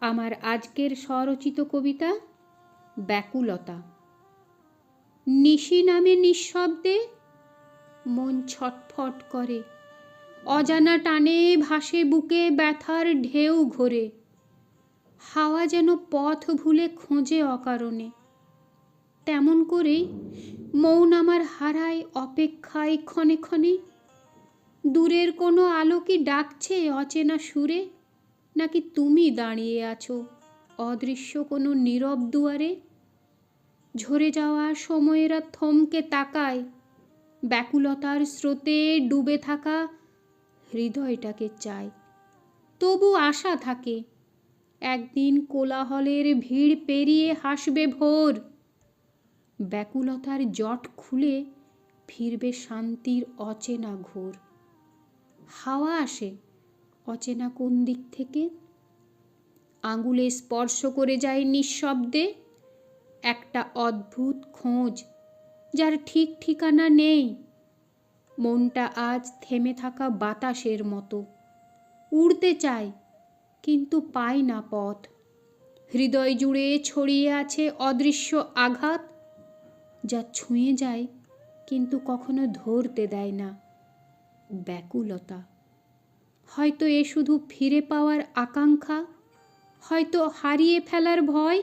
আমার আজকের স্বরচিত কবিতা ব্যাকুলতা। নিশি নামে নিঃশব্দে মন ছটফট করে। অজানা টানে ভাসে বুকে ব্যথার ঢেউ ঘোরে। হাওয়া যেন পথ ভুলে খোঁজে অকারণে। তেমন করেই মৌন আমার হারায় অপেক্ষায় ক্ষণে ক্ষণে। দূরের কোনো আলো কি ডাকছে অচেনা সুরে? নাকি তুমি দাঁড়িয়ে আছো? অদৃশ্য কোনো নীরব দুয়ারে? ঝরে যাওয়া সময়েরা থমকে তাকায়। ব্যাকুলতার স্রোতে ডুবে থাকা হৃদয়টাকে চায়। তবু আশা থাকে, একদিন কোলাহলের ভিড় পেরিয়ে হাসবে ভোর। ব্যাকুলতার জট খুলে ফিরবে শান্তির অচেনা ঘোর। হাওয়া আসে অচেনা কোন দিক থেকে? আঙুলে স্পর্শ করে যায় নিঃশব্দে। একটা অদ্ভুত খোঁজ, যার ঠিক ঠিকানা নেই। মনটা আজ থেমে থাকা বাতাসের মতো। উড়তে চায়, কিন্তু পায় না পথ। হৃদয় জুড়ে ছড়িয়ে আছে অদৃশ্য আঘাত, যা ছুঁয়ে যায়, কিন্তু কখনো ধরতে দেয় না। ব্যাকুলতা। হয়তো এ শুধু ফিরে পাওয়ার আকাঙ্ক্ষা, হয়তো হারিয়ে ফেলার ভয়,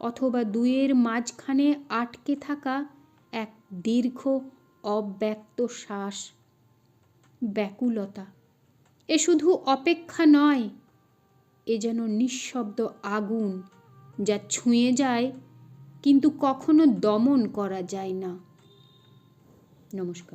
অথবা দুয়ের মাঝখানে আটকে থাকা এক দীর্ঘ, অব্যক্ত শ্বাস। ব্যাকুলতা। এ শুধু অপেক্ষা নয়, এ যেন নিঃশব্দ আগুন যা ছুঁয়ে যায়, কিন্তু কখনো দমন করা যায় না। নমস্কার।